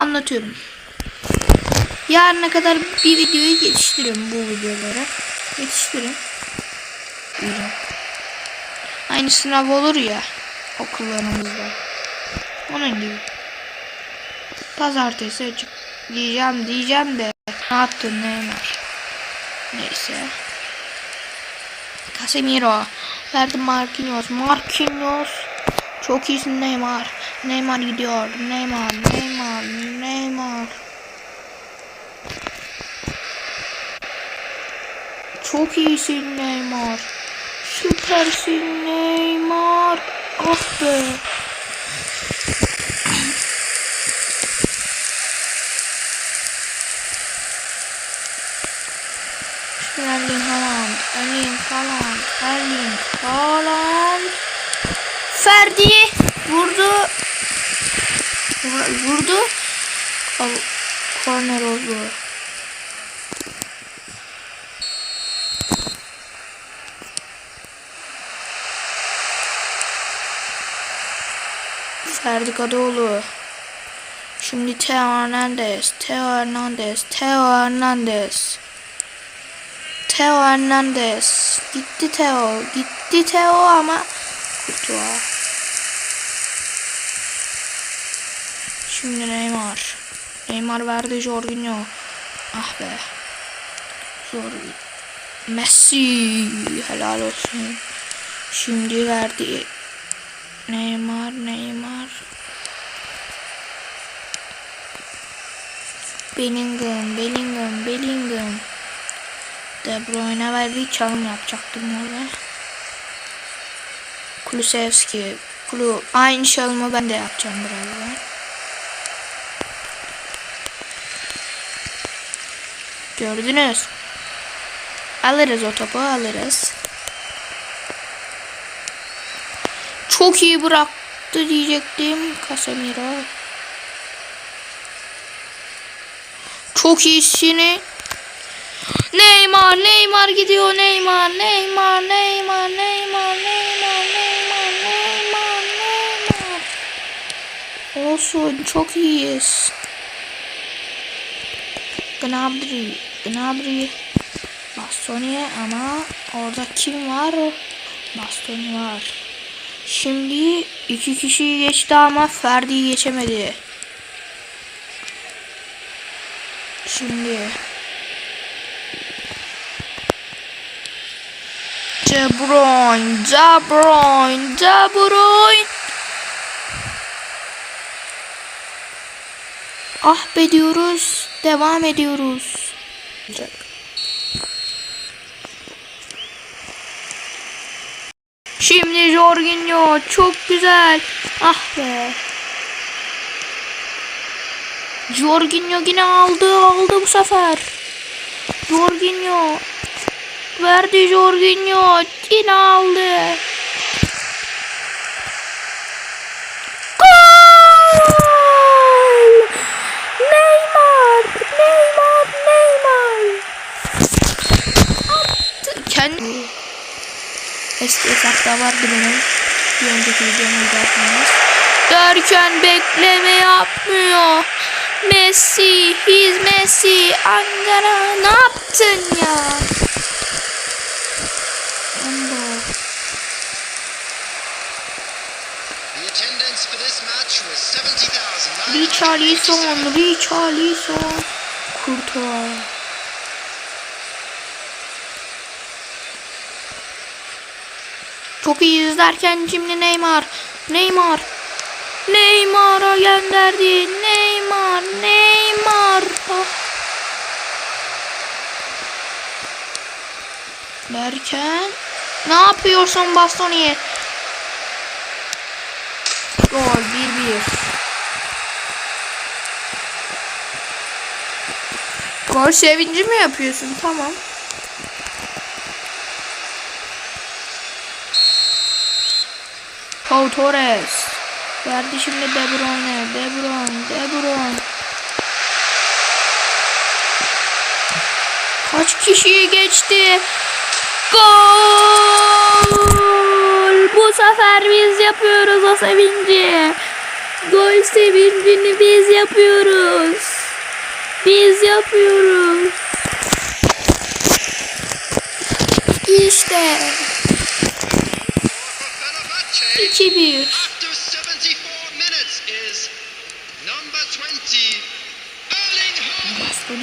anlatıyorum. Yarına kadar bir videoyu yetiştiririm bu videolara. Yetiştirin. Buyurun. Aynı sınav olur ya okullarımızda. Onun gibi. Pazartesi açık diyeceğim diyeceğim de ne yaptın Neymar? Neyse. Casemiro. Verdim Marquinhos. Marquinhos. Çok iyisin Neymar. Neymar gidiyor. Neymar. Neymar. Neymar. Çok iyisin Neymar. Süpersin Neymar. Ah be. Erling Haaland, Erling Haaland, Erling Haaland. Ferdi vurdu. Vur- Vurdu. Korner oldu. Ferdi Kadıoğlu. Şimdi Teo Hernandez, Teo Hernandez, Teo Hernandez. Teo Hernandez. Gitti Teo. Gitti Teo ama Kurtuğa. Şimdi Neymar. Neymar verdi Jorginho. Ah be. Jorginho. Messi. Helal olsun. Şimdi verdi. Neymar, Neymar. Bellingham, Bellingham, Bellingham. De Bruyne verdi çalım yapacaktım orada. Kulusevski. Kulu aynı çalımı ben de yapacağım birazdan. Gördünüz. Alırız o topu alırız. Çok iyi bıraktı diyecektim Casemiro. Çok iyisini Neymar, Neymar gidiyor Neymar, Neymar, Neymar, Neymar, Neymar, Neymar, Neymar, Neymar. Olsun, çok iyiyiz. Gnabry, Gnabry, Bastoni ama orada kim var? Bastoni var. Şimdi iki kişiyi geçti ama Ferdi'yi geçemedi. Şimdi De Bruyne, De Bruyne, De Bruyne. Ah be diyoruz. Devam ediyoruz. Şimdi Jorginho çok güzel. Ah be. Jorginho yine aldı aldı bu sefer. Jorginho verdi Jorginho yine aldı. Gol! Neymar, Neymar, Neymar. Attı. Kendi eski hesapta vardı benim. Bir önceki videomda yapmamız. Derken bekleme yapmıyor. Messi, he's Messi. Ankara ne yaptın ya? Ando. The attendance for this match was 70,000. Richarlison, Richarlison. Kurtuğa. Çok iyi izlerken şimdi Neymar. Neymar. Neymar'a gönderdi. Neymar. Neymar. Ah. Derken ne yapıyorsun Bastoni'ye? Gol 1-1. Gol sevinci mi yapıyorsun? Tamam. Pau Torres. Verdi şimdi De Bruyne. De Bruyne. De Bruyne. Kaç kişiyi geçti? Gol! Bu sefer biz yapıyoruz o sevinci. Gol sevincini biz yapıyoruz. Biz yapıyoruz. İşte 2 After 74 minutes is number 20 Erling Haaland.